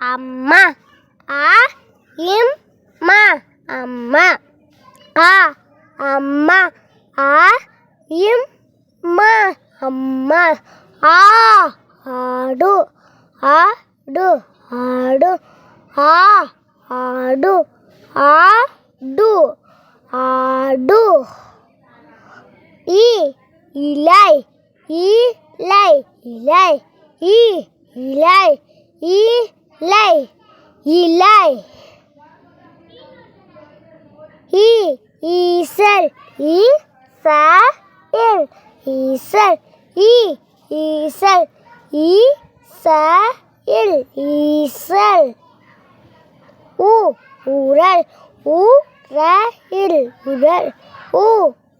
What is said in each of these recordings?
అమ్మ. ఆ ఇం మా అమ్మ. ఆ అమ్మ. ఆ ఇం మా అమ్మ. ఆ ఆడు. ఆడు ఆడు. ఆ ఆడు. ఆడు ఆడు. ఈ ఇలై ఈ లై ఇలై ఈ ఇలై ఈ இலை இலை. இ ஈசல் இ ஈசல் ஈசல் இ ஈசல் ஈசல் ஈசல். உ உரல் உ உரல் உரல் உ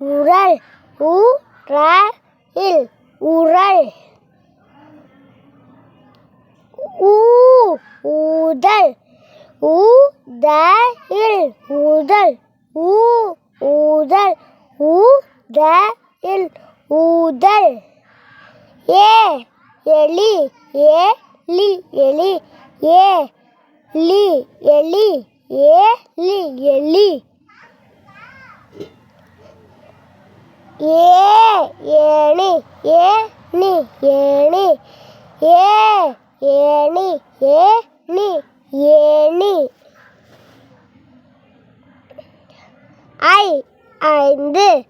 உரல் உரல் உரல். ஊ ஊதல் ஊதல் ஊதல் ஊ ஊதல் ஊதல் ஊதல் ஏ எலி. ஏ லி. எலி. ஏ லி. எலி. ஏ லி. எலி. ஏ ஏணி ஏணி ஏ ஏ ஏணி ஏணி ஏணி ஐ ஐந்து.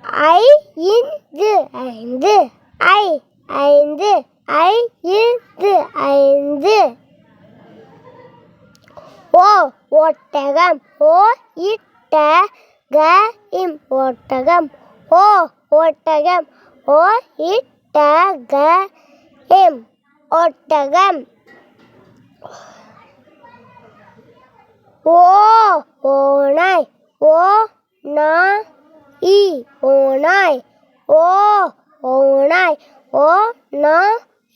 ஐ இந்து. ஐந்து. ஐ ஐந்து. ஐ இந்து. ஐந்து. ஓ ஒட்டகம். ஓ இட்ட க இம் ஒட்டகம். ஓ ஒட்டகம். ஓ இட்ட க இம் ஒட்டகம் ஓ ஓனாய் ஓ நா இ ஓனாய் ஓ ஓனாய் ஓ நா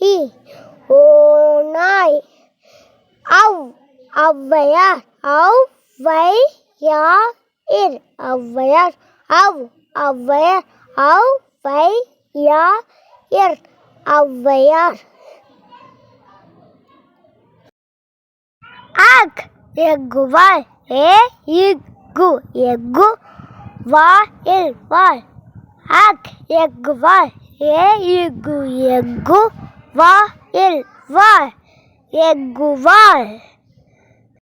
இ ஓனாய் அவ் ஔவையார் ஔவையார் இர் ஔவையார் அவ் ஔவையார் ஔவையார் இர் ஔவையார் आग एगु वाल ए इगु एगु वाइल वाल आग एगु वाल ए इगु एगु वाइल वाल एगु वाल